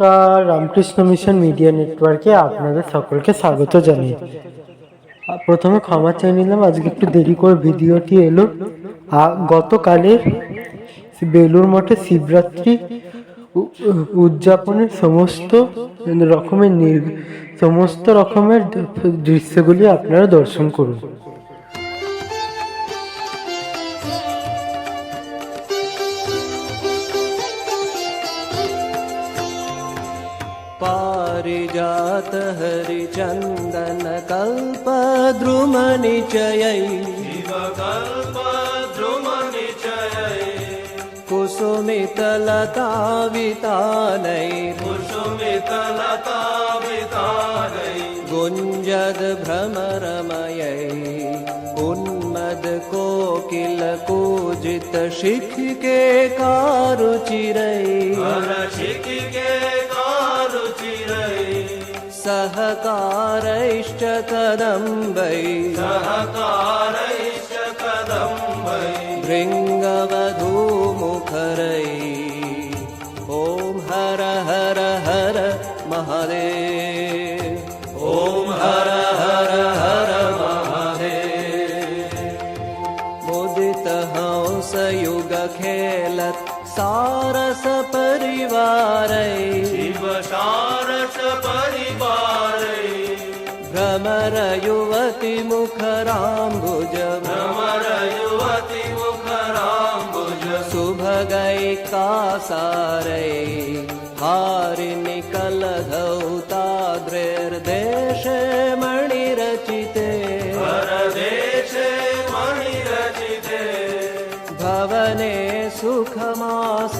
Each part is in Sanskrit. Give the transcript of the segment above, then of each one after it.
নমস্কার, রামকৃষ্ণ মিশন মিডিয়া নেটওয়ার্কে আপনাদের সকলকে স্বাগত জানাই। প্রথমে ক্ষমা চেয়ে নিলাম, আজকে একটু দেরি করে ভিডিওটি এলো। গতকালের বেলুর মঠে শিবরাত্রি উদযাপনের সমস্ত রকমের সমস্ত রকমের দৃশ্যগুলি আপনারা দর্শন করুন। पारिजात हरिचन्दन कल्पद्रुमनिचयै कुसुमितलतावितानै गुञ्जद् भ्रमरमयै। उन्मद कोकिल कूजित शिखिके कारुचिरै सहकारैश्च कदम्बै। भृङ्गवधूमुखरै। ॐ हर हर हर महादेव। ॐ हर हर हर महादेव। मुदित हंस खेलत सारस परिवारै भ्रमर युवति मुखराम्बुज सुभगै कासारै हारिनिकल धौताद्रैर्देशे भवने सुखमासीनम्।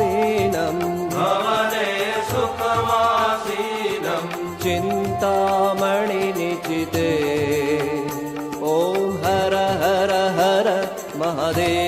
चिन्तामणिनिचिते। ॐ हर हर हर महादेव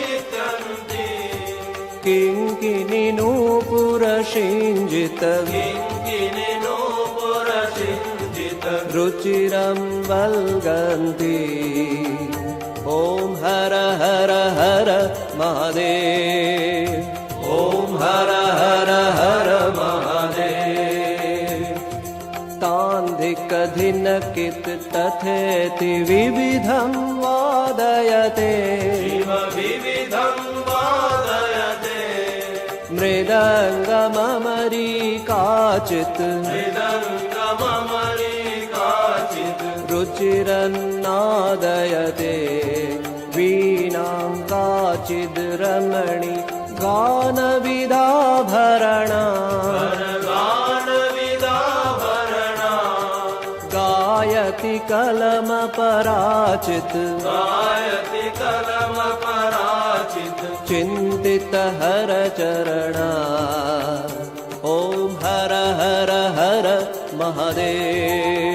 हरविविधम् किङ्किनिनूपुरशिञ्जित रुचिरं वल्गन्ति ॐ हर हर हर महादेव। ॐ हर हर हर महादेव। तान्धिकधिनकित तथेति विविधं वादयते मृदङ्गममरी काचित् रुचिरन्नादयते। वीणां काचिद् रमणि। गानविदाभरणा। गायति कलमपराचित् चिन्तित हर चरणा ॐ हर हर हर महादेव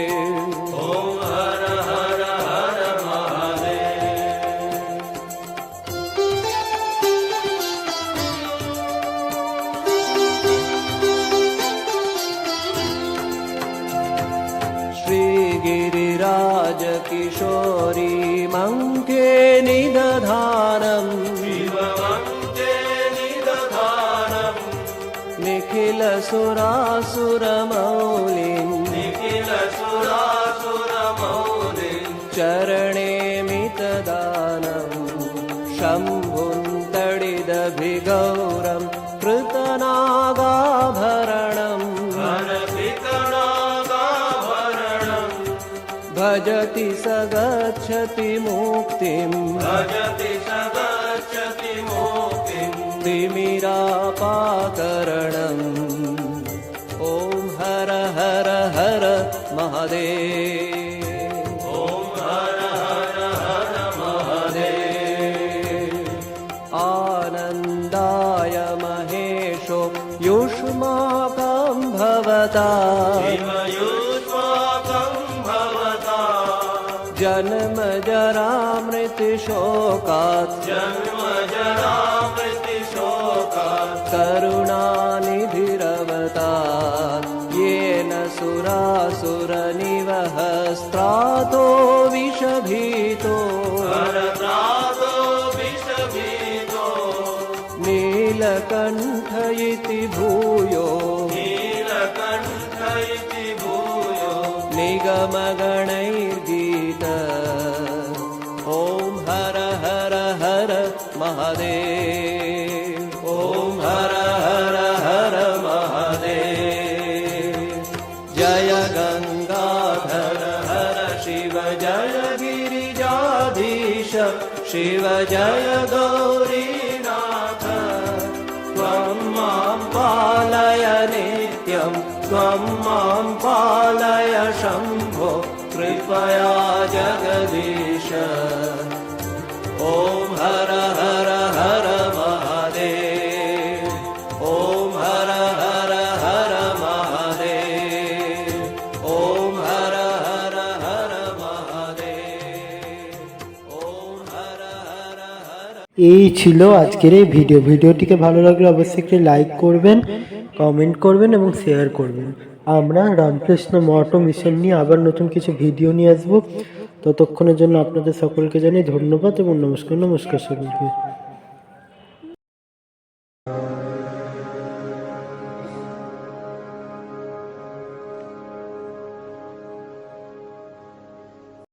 निखिलसुरासुरमौलिम् चरणे मितदानम् शम्भुं तडिदभिगौरं कृतनागाभरणम् भजति स गच्छति मुक्तिम् तिमिरापाकरणम् महादेव ॐ हर हर हर महादेव आनन्दाय महेशो युष्माकं भवता जन्म जरा मृत्युशोकात् जन्म जरा मृत्युशोकात् करुणानिधिरवता सुरासुरनिवहस्त्रातो विषभीतो। नीलकण्ठ इति भूयो। निगमगणैर्गीत। ॐ हर हर हर महादेव शिव जय गौरीनाथ त्वं मां पालय नित्यं त्वं मां पालय शम्भो कृपया जगदीश এই ছিল আজকের এই ভিডিও। ভিডিওটিকে ভালো লাগলে অবশ্যই একটি লাইক করবেন কমেন্ট করবেন এবং শেয়ার করবেন। আমরা রামকৃষ্ণ মঠ মিশন নিয়ে আবার নতুন কিছু ভিডিও নিয়ে আসব। ততক্ষণের জন্য আপনাদের সকলকে জানাই ধন্যবাদ এবং নমস্কার নমস্কার সকলকে।